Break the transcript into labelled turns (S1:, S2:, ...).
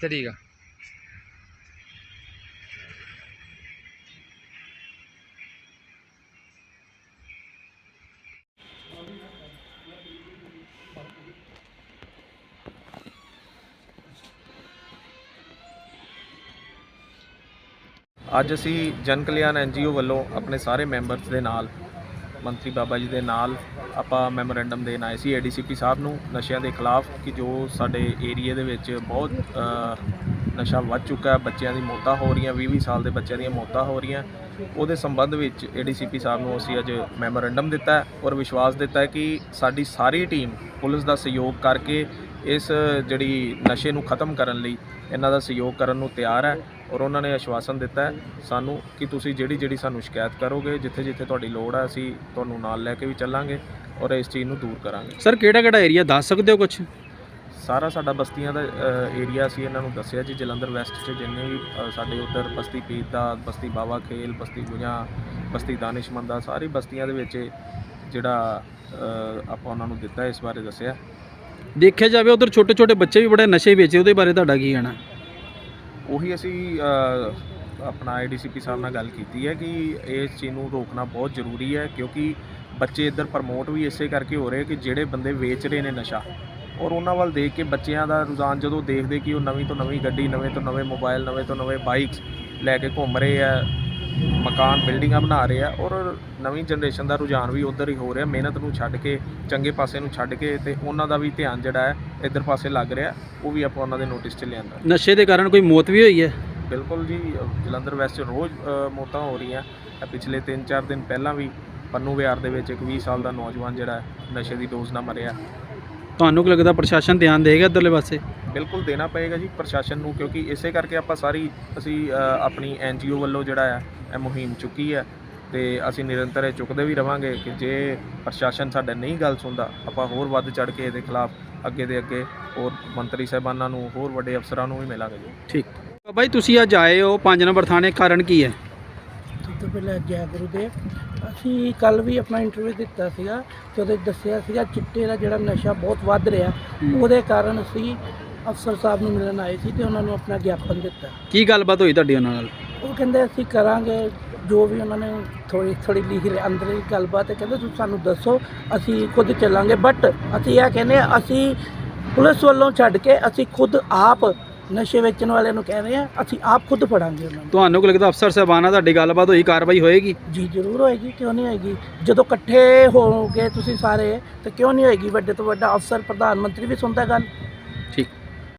S1: ਤੇ ਠੀਕ ਆ।
S2: ਅੱਜ ਅਸੀਂ ਜਨ ਕਲਿਆਣ ਐਨਜੀਓ ਵੱਲੋਂ ਆਪਣੇ ਸਾਰੇ ਮੈਂਬਰਸ ਦੇ ਨਾਲ ਮੰਤਰੀ ਬਾਬਾ ਜੀ ਦੇ ਨਾਲ ਆਪਾਂ ਮੈਮੋਰੈਂਡਮ ਦੇਣ ਆਏ ਸੀ ਏਡੀਸੀਪੀ ਸਾਹਿਬ ਨੂੰ, ਨਸ਼ਿਆਂ ਦੇ ਖਿਲਾਫ ਕਿ ਜੋ ਸਾਡੇ ਏਰੀਆ ਦੇ ਵਿੱਚ ਬਹੁਤ ਨਸ਼ਾ ਵੱਧ ਚੁੱਕਾ ਹੈ, ਬੱਚਿਆਂ ਦੀ ਮੌਤਾਂ ਹੋ ਰਹੀਆਂ 20-20 ਸਾਲ ਦੇ ਬੱਚਿਆਂ ਦੀਆਂ ਮੌਤਾਂ ਹੋ ਰਹੀਆਂ। ਉਹਦੇ ਸੰਬੰਧ ਵਿੱਚ ਏਡੀਸੀਪੀ ਸਾਹਿਬ ਨੂੰ ਅਸੀਂ ਅੱਜ ਮੈਮੋਰੈਂਡਮ ਦਿੱਤਾ ਔਰ ਵਿਸ਼ਵਾਸ ਦਿੱਤਾ ਕਿ ਸਾਡੀ ਸਾਰੀ ਟੀਮ ਪੁਲਿਸ ਦਾ ਸਹਿਯੋਗ ਕਰਕੇ ਇਸ ਜਿਹੜੀ ਨਸ਼ੇ ਨੂੰ ਖਤਮ ਕਰਨ ਲਈ ਇਹਨਾਂ ਦਾ ਸਹਿਯੋਗ ਕਰਨ ਨੂੰ ਤਿਆਰ ਹੈ ਔਰ ਉਹਨਾਂ ਨੇ ਆਸ਼ਵਾਸਨ ਦਿੱਤਾ ਹੈ ਸਾਨੂੰ ਕਿ ਤੁਸੀਂ ਜਿਹੜੀ ਜਿਹੜੀ ਸਾਨੂੰ ਸ਼ਿਕਾਇਤ ਕਰੋਗੇ ਜਿੱਥੇ ਜਿੱਥੇ ਤੁਹਾਡੀ ਲੋੜ ਹੈ ਅਸੀਂ ਤੁਹਾਨੂੰ ਨਾਲ ਲੈ ਕੇ ਵੀ ਚੱਲਾਂਗੇ ਔਰ ਇਸ ਚੀਜ਼ ਨੂੰ ਦੂਰ ਕਰਾਂਗੇ।
S1: ਸਰ ਕਿਹੜਾ ਕਿਹੜਾ ਏਰੀਆ ਦੱਸ ਸਕਦੇ ਹੋ ਕੁਝ
S2: ਸਾਰਾ ਸਾਡਾ ਬਸਤੀਆਂ ਦਾ ਏਰੀਆ ਅਸੀਂ ਇਹਨਾਂ ਨੂੰ ਦੱਸਿਆ ਜੀ ਜਲੰਧਰ ਵੈਸਟ 'ਚ ਜਿੰਨੇ ਵੀ ਸਾਡੇ ਉੱਧਰ ਬਸਤੀ ਪੀਤਾ ਬਸਤੀ ਬਾਵਾ ਖੇਲ ਬਸਤੀ ਗੁਜਾ ਬਸਤੀ ਦਾਨਿਸ਼ਮੰਦਾ ਸਾਰੀ ਬਸਤੀਆਂ ਦੇ ਵਿੱਚ ਜਿਹੜਾ ਆਪਾਂ ਉਹਨਾਂ ਨੂੰ ਦਿੱਤਾ ਇਸ ਬਾਰੇ ਦੱਸਿਆ।
S1: ਦੇਖਿਆ ਜਾਵੇ ਉਧਰ ਛੋਟੇ ਛੋਟੇ ਬੱਚੇ ਵੀ ਬੜੇ ਨਸ਼ੇ ਵੇਚੇ ਉਹਦੇ ਬਾਰੇ ਤੁਹਾਡਾ ਕੀ ਕਹਿਣਾ?
S2: ਉਹੀ ਅਸੀਂ ਅ, ਆਪਣਾ ਆਈਡੀਸੀਪੀ ਸਾਹਿਬ ਨਾਲ ਗੱਲ ਕੀਤੀ ਹੈ ਕਿ ਇਸ ਚੀਜ਼ ਨੂੰ ਰੋਕਣਾ ਬਹੁਤ ਜ਼ਰੂਰੀ ਹੈ ਕਿਉਂਕਿ ਬੱਚੇ ਇੱਧਰ ਪ੍ਰਮੋਟ ਵੀ ਇਸੇ ਕਰਕੇ ਹੋ ਰਹੇ ਕਿ ਜਿਹੜੇ ਬੰਦੇ ਵੇਚ ਰਹੇ ਨੇ ਨਸ਼ਾ ਔਰ ਉਹਨਾਂ ਵੱਲ ਦੇਖ ਕੇ ਬੱਚਿਆਂ ਦਾ ਰੁਝਾਨ ਜਦੋਂ ਦੇਖਦੇ ਕਿ ਉਹ ਨਵੀਂ ਤੋਂ ਨਵੀਂ ਗੱਡੀ ਨਵੇਂ ਤੋਂ ਨਵੇਂ ਮੋਬਾਈਲ ਨਵੇਂ ਤੋਂ ਨਵੇਂ ਬਾਈਕਸ ਲੈ ਕੇ ਘੁੰਮ ਰਹੇ ਆ ਮਕਾਨ ਬਿਲਡਿੰਗਾਂ ਬਣਾ ਰਹੇ ਆ ਔਰ ਨਵੀਂ ਜਨਰੇਸ਼ਨ ਦਾ ਰੁਝਾਨ ਵੀ ਉਧਰ ਹੀ ਹੋ ਰਿਹਾ। ਮਿਹਨਤ ਨੂੰ ਛੱਡ ਕੇ ਚੰਗੇ ਪਾਸੇ ਨੂੰ ਛੱਡ ਕੇ ਤੇ ਉਹਨਾਂ ਦਾ ਵੀ ਧਿਆਨ ਜਿਹੜਾ ਹੈ ਇੱਧਰ ਪਾਸੇ ਲੱਗ ਰਿਹਾ। ਉਹ ਵੀ ਆਪਾਂ ਉਹਨਾਂ ਦੇ ਨੋਟਿਸ 'ਚ ਲਿਆਂਦਾ।
S1: ਨਸ਼ੇ ਦੇ ਕਾਰਨ ਕੋਈ ਮੌਤ ਵੀ ਹੋਈ ਹੈ?
S2: ਬਿਲਕੁਲ ਜੀ ਜਲੰਧਰ ਵੈਸਟ 'ਚ ਰੋਜ਼ ਮੌਤਾਂ ਹੋ ਰਹੀਆਂ। ਪਿਛਲੇ 3-4 ਦਿਨ ਪਹਿਲਾਂ ਵੀ ਪੰਨੂ ਵਿਹਾਰ ਦੇ ਵਿੱਚ ਇੱਕ 20 ਸਾਲ ਦਾ ਨੌਜਵਾਨ ਜਿਹੜਾ ਨਸ਼ੇ ਦੀ ਡੋਜ਼ ਨਾਲ ਮਰਿਆ।
S1: ਤੁਹਾਨੂੰ ਕੀ ਲੱਗਦਾ ਪ੍ਰਸ਼ਾਸਨ ਧਿਆਨ ਦੇਗਾ ਇੱਧਰਲੇ ਪਾਸੇ?
S2: ਬਿਲਕੁਲ ਦੇਣਾ ਪਏਗਾ ਜੀ ਪ੍ਰਸ਼ਾਸਨ ਨੂੰ ਕਿਉਂਕਿ ਇਸੇ ਕਰਕੇ ਆਪਾਂ ਸਾਰੀ ਅਸੀਂ ਅ, ਆਪਣੀ ਐਨਜੀਓ ਵੱਲੋਂ ਜਿਹੜਾ ਹੈ ਇਹ ਮੁਹਿੰਮ ਚੁੱਕੀ ਹੈ ਤੇ ਅਸੀਂ ਨਿਰੰਤਰ ਇਹ ਚੁੱਕਦੇ ਵੀ ਰਵਾਂਗੇ ਕਿ ਜੇ ਪ੍ਰਸ਼ਾਸਨ ਸਾਡਾ ਨਹੀਂ ਗੱਲ ਸੁਣਦਾ ਆਪਾਂ ਹੋਰ ਵੱਧ ਚੜ ਕੇ ਇਹਦੇ ਖਿਲਾਫ ਅੱਗੇ ਦੇ ਅੱਗੇ ਹੋਰ ਮੰਤਰੀ ਸਾਹਿਬਾਨਾਂ ਨੂੰ ਹੋਰ ਵੱਡੇ ਅਫਸਰਾਂ ਨੂੰ ਵੀ ਮਿਲਾਂਗੇ ਜੀ।
S1: ਠੀਕ। ਜੀ ਤੁਸੀਂ ਅੱਜ ਆਏ ਹੋ 5 ਨੰਬਰ ਥਾਣੇ ਕਾਰਨ ਕੀ ਹੈ?
S3: ਤੋਂ ਪਹਿਲਾਂ ਜੈ ਗੁਰੂਦੇਵ ਅਸੀਂ ਕੱਲ ਵੀ ਆਪਣਾ ਇੰਟਰਵਿਊ ਦਿੱਤਾ ਸੀਗਾ ਤੇ ਉਹਦੇ ਦੱਸਿਆ ਸੀਗਾ ਚਿੱਟੇ ਦਾ ਜਿਹੜਾ ਨਸ਼ਾ ਬਹੁਤ ਵੱਧ ਰਿਹਾ ਉਹਦੇ ਕਾਰਨ ਅਸੀਂ ਅਫਸਰ ਸਾਹਿਬ ਨੂੰ ਮਿਲਣ ਆਏ ਸੀ ਤੇ ਉਹਨਾਂ ਨੂੰ ਆਪਣਾ ਗਿਆਪਨ ਦਿੱਤਾ।
S1: ਕੀ ਗੱਲਬਾਤ ਹੋਈ ਤੁਹਾਡੀ ਉਹਨਾਂ ਨਾਲ?
S3: ਉਹ ਕਹਿੰਦੇ ਅਸੀਂ ਕਰਾਂਗੇ ਜੋ ਵੀ ਉਹਨਾਂ ਨੇ ਥੋੜੀ ਥੋੜੀ ਲਿਖੀ ਅੰਦਰ ਹੀ ਗੱਲਬਾਤ ਹੈ ਕਹਿੰਦੇ ਤੁਸੀਂ ਸਾਨੂੰ ਦੱਸੋ ਅਸੀਂ ਖੁਦ ਚੱਲਾਂਗੇ ਬਟ ਅਸੀਂ ਇਹ ਕਹਿੰਦੇ ਹਾਂ, ਅਸੀਂ ਪੁਲਿਸ ਵੱਲੋਂ ਛੱਡ ਕੇ ਅਸੀਂ ਖੁਦ ਆਪ ਨਸ਼ੇ ਵੇਚਣ ਵਾਲਿਆਂ ਨੂੰ ਕਹਿੰਦੇ ਆ ਅਸੀਂ ਆਪ ਖੁਦ ਫੜਾਂਗੇ ਉਹਨਾਂ ਨੂੰ।
S1: ਤੁਹਾਨੂੰ ਕੀ ਲੱਗਦਾ ਅਫਸਰ ਸਾਹਿਬਾਨਾਂ ਤੁਹਾਡੀ ਗੱਲਬਾਤ ਹੋਈ ਕਾਰਵਾਈ ਹੋਏਗੀ?
S3: ਜੀ ਜ਼ਰੂਰ ਹੋਏਗੀ ਕਿਉਂ ਨਹੀਂ ਹੋਏਗੀ? ਜਦੋਂ ਇਕੱਠੇ ਹੋਗੇ ਤੁਸੀਂ ਸਾਰੇ ਤੇ ਕਿਉਂ ਨਹੀਂ ਹੋਏਗੀ? ਵੱਡੇ ਤੋਂ ਵੱਡਾ ਅਫਸਰ ਪ੍ਰਧਾਨ ਮੰਤਰੀ ਵੀ ਸੁਣਦਾ ਗੱਲ।
S1: ਠੀਕ।